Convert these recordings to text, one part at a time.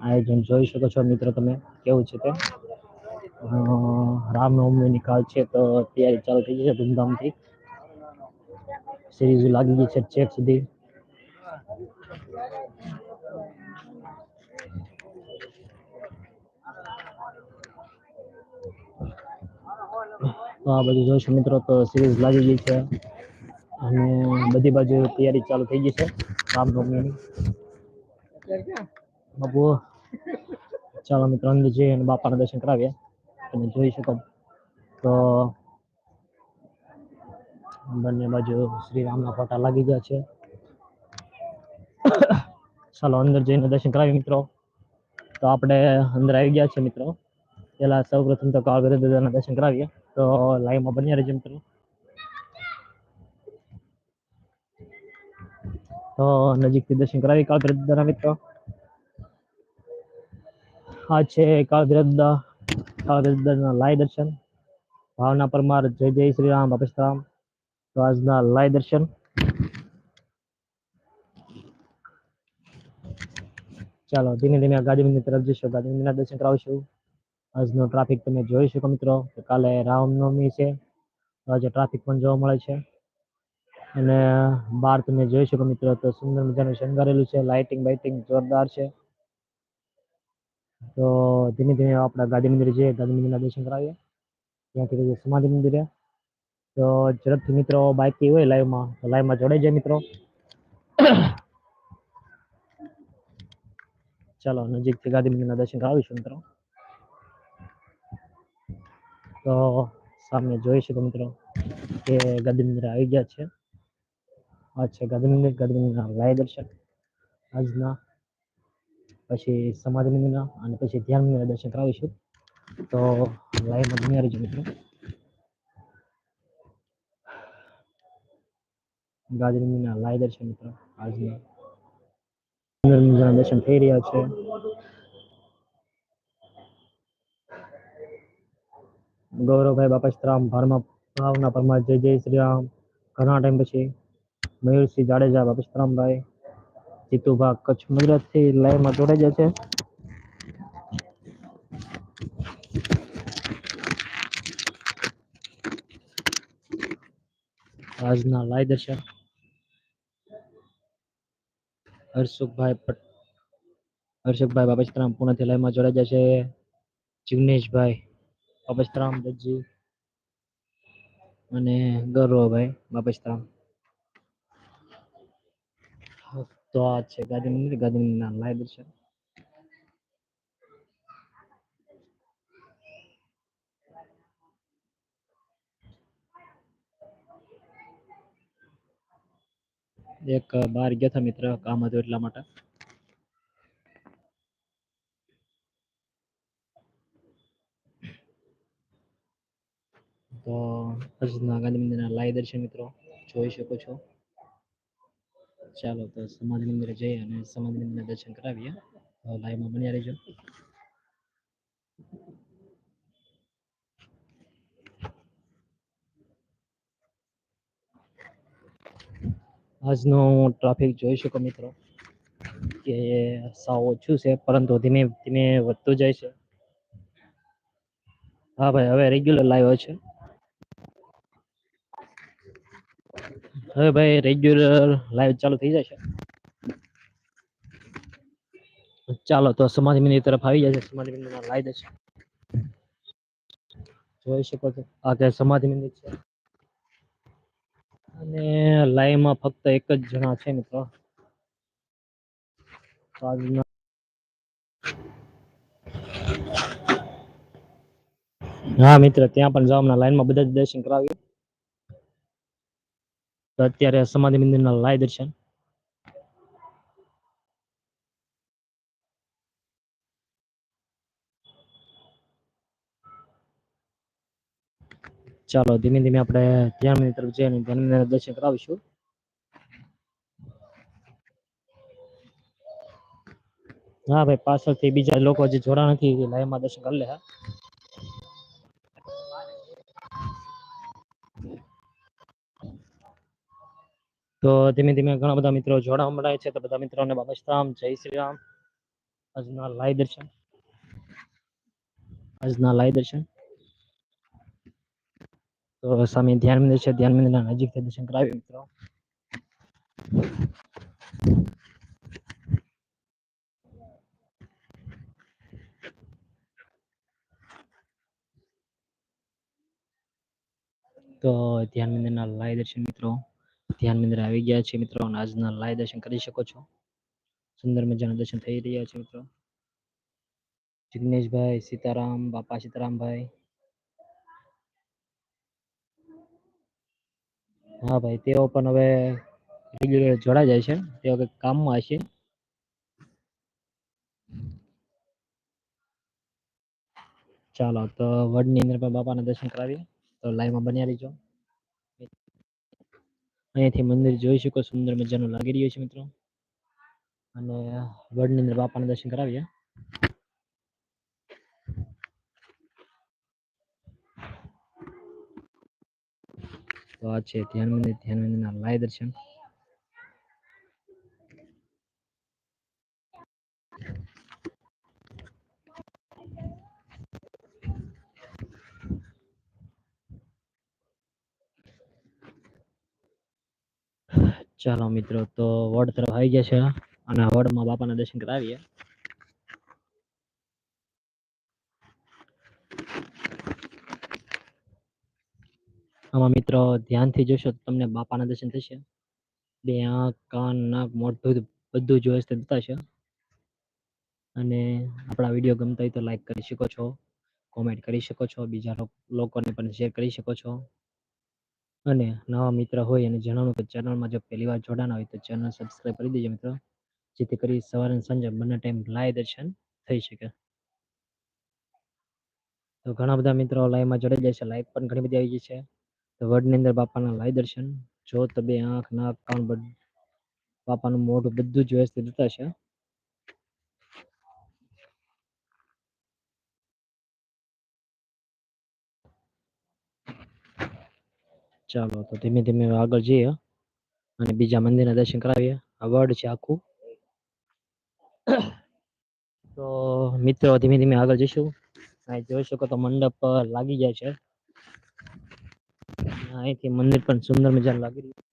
આયોજન જોઈ શકો છો મિત્રો તમે, કેવું છે તે? રામનવમી નિકાલ છે તો તૈયારી ચાલુ થઈ ગઈ છે ધૂમધામથી. સિરીઝ લાગી ગઈ છે ચેક સુધી. આ બધું જોઈશું મિત્રો તો સિરીઝ લાગી ગઈ છે. અને બધી બાજુ તૈયારી ચાલુ થઈ ગઈ છે રામનવમીની. બાપુ ચાલો મિત્રો અંદર જઈએ અને બાપાના દર્શન કરાવીએ તમે જોઈ શકો તો બંને બાજુ શ્રી રામના ફોટા લાગી ગયા છે ચાલો અંદર જઈને દર્શન કરાવીએ મિત્રો તો આપણે અંદર આવી ગયા છે મિત્રો પેલા સૌ પ્રથમ તો કાળ દાદાના દર્શન કરાવીએ તો લાઈવમાં બન્યા રહેજો મિત્રો તો નજીકથી દર્શન કરાવી કાળ દાદાના મિત્રો આ છે કાળ દાદા કાળ દાદાના લાય દર્શન. ભાવના પરમાર, જય જય શ્રી રામ બાપેશ્રામ તો આજના લાય દર્શન. ચાલો, ધીમે ધીમે ગાંધીમંદિર તરફ જઈશું. ગાંધીમંદિરના દર્શન કરાવશું. આજનો ટ્રાફિક તમે જોઈ શકો મિત્રો કાલે રામનવમી છે. આજે ટ્રાફિક પણ જોવા મળે છે. અને બહાર તમે જોઈ શકો મિત્રો, તો સુંદર મજાનું શણગારેલું છે. લાઇટિંગ બાઇટિંગ જોરદાર છે. તો ધીમે ધીમે આપણા ગાંધી મંદિર જઈએ, ગાંધી મંદિરના દર્શન કરાવીએ. ત્યાંથી જઈએ સમાધિ મંદિરે. તો ઝડપથી મિત્રો બાકી હોય લાઈવમાં, તો લાઈવમાં જોડાઈ જાય મિત્રો. ચાલો, નજીકથી ગાંધી મંદિરના દર્શન કરાવીશું મિત્રો. તો સામે જોઈ શકો મિત્રો કે ગાંધી મંદિર આવી ગયા છે. આ છે ગાંધી મંદિર. ગાંધી મંદિરના લાય દર્શન. આજના પછી સમાધિ મંદિરના અને પછી ધ્યાન મંદિરના દર્શન કરાવીશું. તો લાઈવમાં બન્યા રહેજો મિત્રો. ગાંધી મંદિરના લાઈવ દર્શન મિત્રો. આજના દર્શન થઈ રહ્યા છે. ગૌરવભાઈ બાપસ્તરામ ભારમાં ભાવના પરમાર, જય જય શ્રી રામ. ઘણા ટાઈમ પછી મયુરસિંહ જાડેજા બાપસ્તરામભાઈ જીતુભા કચ્છ લાઈવ લાઈવમાં જોડાઈ જશે આજના લાઈવ દર્શક હર્ષુખભાઈ હર્ષુખભાઈ બાપસ્તરામ પુણેથી લાઈવમાં જોડાઈ જશે છે. જિગ્નેશભાઈ બાપસ્તરામ, દરજી અને ગૌરવભાઈ બાપસ્તરામ. તો આ છે ગાંધી મંદિર. ગાંધી દર્શન એક બાર ગયા હતા મિત્ર કામ હતું એટલા માટે. તો આજના ગાંધી મંદિરના લાય દર્શન મિત્રો. જોઈ શકો છો. ચાલો તો સમાધિ મંદિરે જઈએ અને સમાધિ મંદિરના દર્શન કરાવીએ. લાઈવમાં બન્યા રહેજો. આજનો ટ્રાફિક જોઈ શકો મિત્રો, કે સાવ ઓછું છે, પરંતુ ધીમે ધીમે વધતું જાય છે. હા ભાઈ, હવે રેગ્યુલર લાઈવ છે. હવે ભાઈ રેગ્યુલર લાઈવ ચાલુ થઈ જશે. ચાલો તો સમાધિ મંદિર તરફ આવી જશે. સમાધિ મંદિરના લાઈ છે જોઈ શકો છો. આ કે સમાધિ મંદિર છે. અને લાઈવમાં ફક્ત એક જ જણા છે મિત્રો. હા મિત્ર, ત્યાં પણ જવા લાઈનમાં બધા જ દર્શન કરાવ્યું તો અત્યારે સમાધિ મંદિરના લાય દર્શન. ચાલો ધીમે ધીમે આપણે ધ્યાન મંદિર તરફ જઈને ધ્યાન મંદિર દર્શન કરાવીશું. હા ભાઈ, પાછળથી બીજા લોકો જે જોડા નથી લાઈવમાં દર્શન કરી લે, હા. તો ધીમે ધીમે ઘણા બધા મિત્રો જોડાવા મળાય છે. તો બધા મિત્રોને બાબસ્તરામ જય શ્રી રામ. આજના લાય દર્શન. આજના લાય દર્શન. તો સામે ધ્યાન મંદિર છે. ધ્યાન મંદિરના નજીકથી દર્શન કરાવી મિત્રો. તો ધ્યાન મંદિરના લાઈ દર્શન મિત્રો. ધ્યાન મંદિર આવી ગયા છે મિત્રો. અને આજના લાય દર્શન કરી શકો છો. સુંદર મજાના દર્શન થઈ રહ્યા છે મિત્રો. જિગ્નેશભાઈ, સીતારામ, બાપા સીતારામભાઈ. હા ભાઈ, તેઓ પણ હવે રેગ્યુલર જોડાઈ જાય છે. તેઓ કંઈક કામમાં હશે. ચાલો, તો વડની અંદર પણ બાપાના દર્શન કરાવીએ. તો લાઈવમાં બન્યા રહીજો. અહીંયાથી મંદિર જોઈ શકો, સુંદર મજાનું લાગી રહ્યું છે મિત્રો. અને વડની અંદર બાપાના દર્શન કરાવીએ. તો આ છે ધ્યાન મંદિર ધ્યાન મંદિરના લાય દર્શન. ચાલો મિત્રો, તો વડ તરફ આવી ગયા છે. અને વડમાં બાપાના દર્શન કરાવીએ. આમાં મિત્રો, ધ્યાનથી જોશો તો તમને બાપાના દર્શન થશે. બે આંખ, કાન, નાક, મોઢું, બધું જ વ્યવસ્થિત બતાવશે. અને આપણા વીડિયો ગમતા હોય તો લાઈક કરી શકો છો કોમેન્ટ કરી શકો છો, બીજા લોકોને પણ શેર કરી શકો છો. અને નવા મિત્ર હોય અને જણાવું કે ચેનલમાં જો પહેલી વાર જોડાના હોય તો ચેનલ સબસ્ક્રાઈબ કરી દેજો મિત્રો. જેથી કરી સવારે અને સાંજે બંને ટાઈમ લાઈવ દર્શન થઈ શકે. તો ઘણા બધા મિત્રો લાઈવમાં જોડાઈ જાય છે. લાઈવ પણ ઘણી બધી આવી ગઈ છે. તો વડની અંદર બાપાના લાઈવ દર્શન. જો તો બે આંખ, નાક, કાન બાપાનું મોઢું બધું જ વ્યવસ્થિત થતા છે ચાલો તો ધીમે ધીમે આગળ જઈએ અને બીજા મંદિરના દર્શન કરાવીએ. આ વર્ડ છે આખું. તો મિત્રો, ધીમે ધીમે આગળ જઈશું. અહીં જોઈ શકો તો મંડપ લાગી જાય છે. અહીંથી મંદિર પણ સુંદર મજાનું લાગી રહ્યું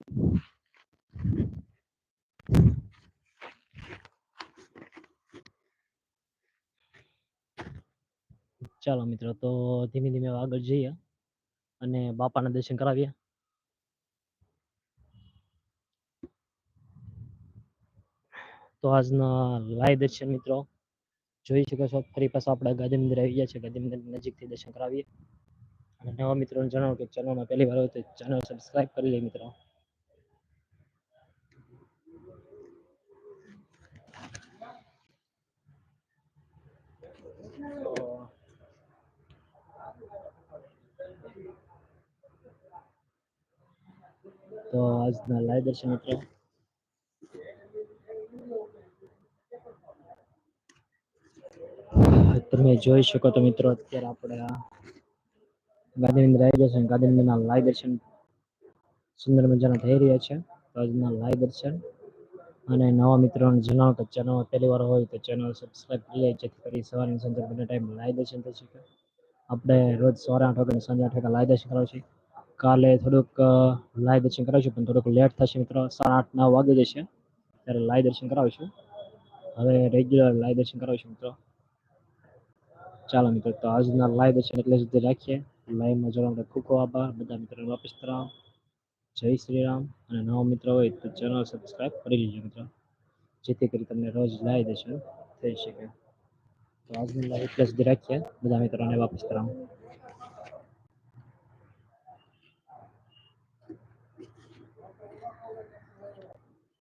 ચાલો મિત્રો, તો ધીમે ધીમે આગળ જઈએ. અને બાપાના દર્શન કરાવીએ. તો આજના લાઈવ દર્શન મિત્રો, જોઈ શકો છો. ફરી પાછા આપણે ગાંધી મંદિર આવી ગયા છે. ગાંધી મંદિર નજીકથી દર્શન કરાવીએ. અને નવા મિત્રોને જણાવો કે ચેનલમાં પહેલી વાર હોય તો ચેનલ સબસ્ક્રાઈબ કરી લે મિત્રો. તો આજના લાઈવ દર્શન મિત્રો. તમે જોઈ શકો તો મિત્રો, અત્યારે આપણે આ ગાંધીનગર આવી જશે ગાંધીનગરના લાઈવ દર્શન સુંદર મજાના થઈ રહ્યા છે. આજના લાઈવ દર્શન અને નવા મિત્રોને જણાવો કે ચેનલ પહેલી વાર હોય તો ચેનલ સબસ્ક્રાઈબ કરી લે જેથી કરી સવારની સાંજે બંને ટાઈમ લાઈવ દર્શન થઈ શકે. આપણે રોજ સવારે આઠ વાગે સાંજે આઠ વાગે લાઈવ દર્શન કરાવશું કાલે થોડુંક લાઈવ દર્શન કરાવીશું, પણ થોડુંક લેટ થશે મિત્રો. સાડા આઠ, નવ વાગે જશે. ત્યારે લાઈવ દર્શન કરાવીશું. હવે રેગ્યુલર લાઈવ દર્શન કરાવીશું મિત્રો. ચાલો મિત્રો, તો આજના લાઈવ દર્શન એટલે સુધી રાખીએ. લાઈવમાં જોડવા ખૂબ ખૂબ આભાર. બધા મિત્રોને વાપસ કરાવો. જય શ્રી રામ. અને નવા મિત્રો હોય તો ચેનલ સબસ્ક્રાઈબ કરી લેજો મિત્રો. જેથી કરી તમને રોજ લાઈવ દર્શન થઈ શકે. તો આજની લાઈવ એટલે સુધી રાખીએ. બધા મિત્રોને વાપસ કરાવો.